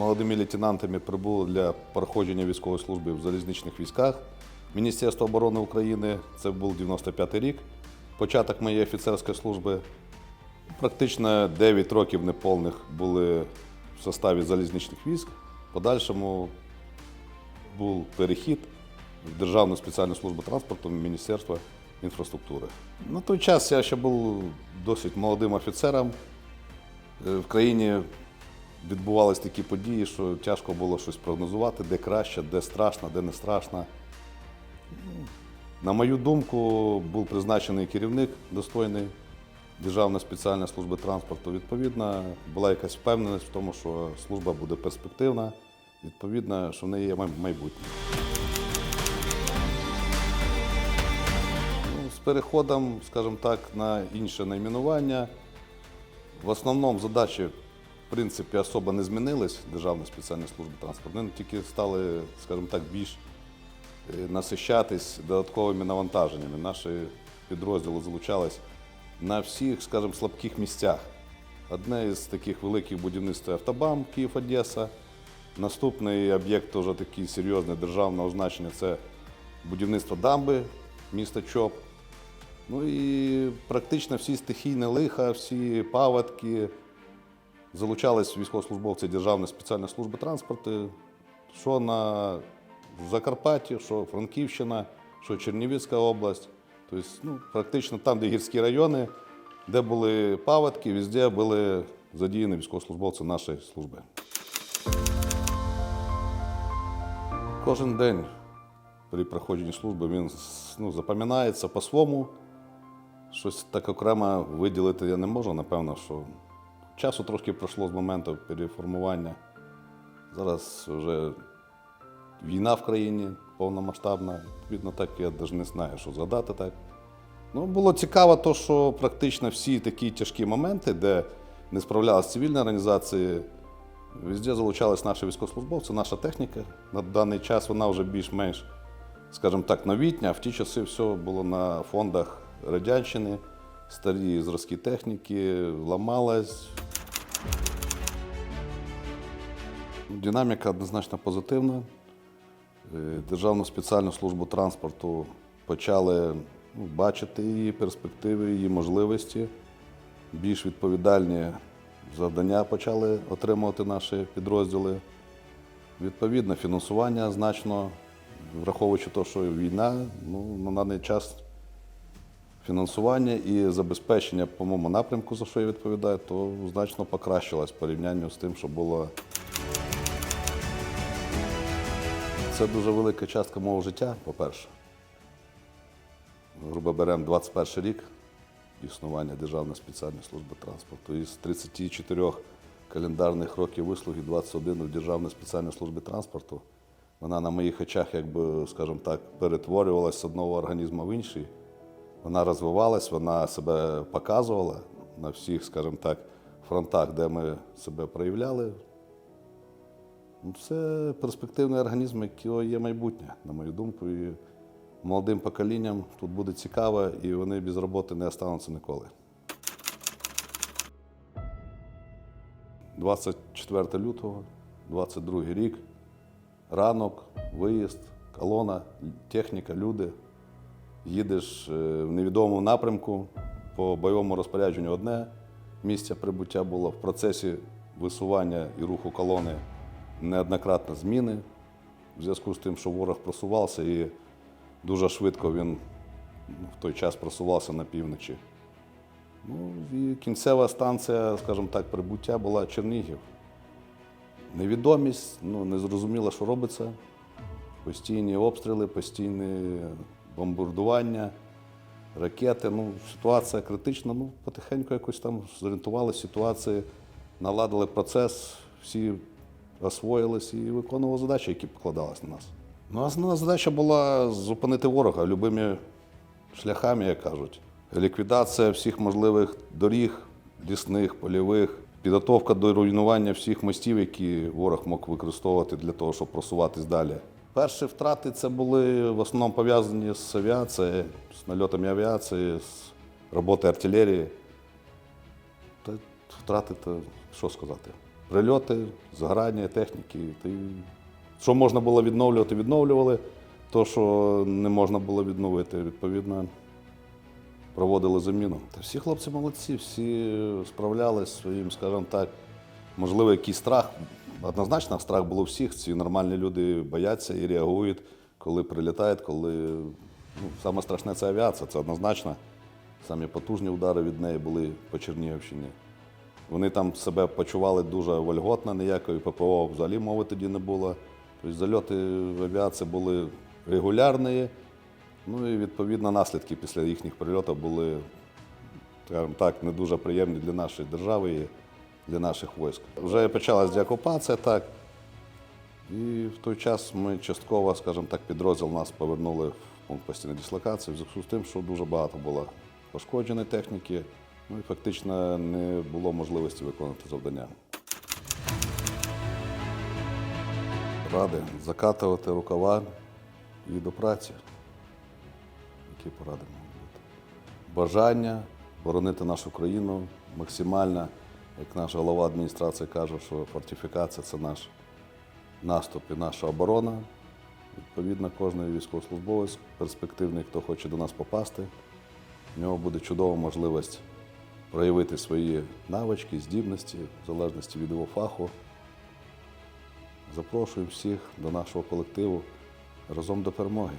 молодими лейтенантами прибули для проходження військової служби в залізничних військах Міністерства оборони України. Це був 95-й рік. Початок моєї офіцерської служби. Практично 9 років неповних були в составі залізничних військ. Подальшому був перехід в Державну спеціальну службу транспорту Міністерства інфраструктури. На той час я ще був досить молодим офіцером. Е, В країні відбувалися такі події, що тяжко було щось прогнозувати, де краще, де страшно, де не страшно. На мою думку, був призначений керівник достойний Державної спеціальної служби транспорту. Відповідно, була якась впевненість в тому, що служба буде перспективна, відповідно, що в неї є майбутнє. Ну, З переходом, скажімо так, на інше найменування. В основному задачі, принципі, особо не змінились Державної спеціальної служби транспорту. Вони тільки стали, скажімо так, більш е, насищатись додатковими навантаженнями. Наші підрозділи залучались на всіх, скажімо, слабких місцях. Одне із таких великих будівництв автобам Київ-Одеса. Наступний об'єкт, теж такий серйозний державного значення, це будівництво дамби міста Чоп. Ну і практично всі стихійні лиха, всі паводки. Залучались військовослужбовці Державної спеціальної служби транспорту, що на Закарпатті, що Франківщина, що Чернівецька область. Тобто, ну, практично там, де гірські райони, де були паводки, везде були задіяні військовослужбовці нашої служби. Кожен день при проходженні служби він ну, запам'ятається по-своєму. Щось так окремо виділити я не можу, напевно, що часу трошки пройшло з моменту переформування. Зараз вже війна в країні повномасштабна. Відповідно, так я навіть не знаю, що згадати так. Ну, було цікаво, то, що практично всі такі тяжкі моменти, де не справлялися цивільні організації, везде залучались наші військовослужбовці, наша техніка. На даний час вона вже більш-менш, скажімо так, новітня. В ті часи все було на фондах Радянщини, старі зразки техніки, ламалась. Динаміка однозначно позитивна. Е, Державну спеціальну службу транспорту почали ну, бачити її перспективи, її можливості. Більш відповідальні завдання почали отримувати наші підрозділи. Відповідно, фінансування значно, враховуючи те, що війна, ну, на даний час фінансування і забезпечення по моєму напрямку, за що я відповідаю, то значно покращилось в порівнянні з тим, що було. Це дуже велика частка мого життя, по-перше. Грубо беремо 21 рік існування Державної спеціальної служби транспорту. Із 34 календарних років вислуги 21 в Державній спеціальній службі транспорту. Вона на моїх очах, якби, скажімо так, перетворювалася з одного організму в інший. Вона розвивалась, вона себе показувала на всіх, скажімо так, фронтах, де ми себе проявляли. Ну, Це перспективний організм, якого є майбутнє, на мою думку. І молодим поколінням тут буде цікаво, і вони без роботи не остануться ніколи. 24 лютого, 22 рік, ранок, виїзд, колона, техніка, люди. Їдеш е, в невідомому напрямку по бойовому розпорядженню одне місце прибуття було в процесі висування і руху колони неоднократно зміни в зв'язку з тим, що ворог просувався і дуже швидко він ну, в той час просувався на півночі. Ну, і кінцева станція, скажімо так, прибуття була Чернігів. Невідомість, ну, не зрозуміло, що робиться. Постійні обстріли, постійні бомбардування, ракети. Ну, ситуація критична. Ну, потихеньку якось там зорієнтувалися ситуації, наладили процес, всі освоїлись і виконували задачі, які покладались на нас. Ну, основна задача була зупинити ворога любими шляхами, як кажуть. Ліквідація всіх можливих доріг, лісних, польових, підготовка до руйнування всіх мостів, які ворог мог використовувати для того, щоб просуватись далі. Перші втрати це були в основному пов'язані з авіацією, з нальотами авіації, з роботи артилерії. Та втрати, то що сказати. прильоти, згорання техніки. Й що можна було відновлювати, відновлювали. То, що не можна було відновити, відповідно, проводили заміну. Та всі хлопці молодці, всі справлялись своїм, скажімо так, можливо, якийсь страх. Однозначно, страх було всіх. Ці нормальні люди бояться і реагують, коли прилітають, коли ну, саме страшне це авіація, це однозначно. Самі потужні удари від неї були по Чернігівщині. Вони там себе почували дуже вольготно, ніякої ППО взагалі мови тоді не було. Тобто зальоти авіації були регулярні. Ну і відповідно наслідки після їхніх прильотів були, скажімо так, не дуже приємні для нашої держави для наших військ. Вже почалась деокупація, так. І в той час ми частково, скажімо так, підрозділ нас повернули в пункт постійної дислокації в зв'язку з тим, що дуже багато було пошкодженої техніки, ну і фактично не було можливості виконувати завдання. Ради закатувати рукава і до праці. Які поради можуть бути? Бажання боронити нашу країну максимально, як наш голова адміністрації каже, що фортифікація це наш наступ і наша оборона. Відповідно, кожен військовослужбовець перспективний, хто хоче до нас попасти, в нього буде чудова можливість проявити свої навички, здібності, в залежності від його фаху. Запрошуємо всіх до нашого колективу разом до перемоги.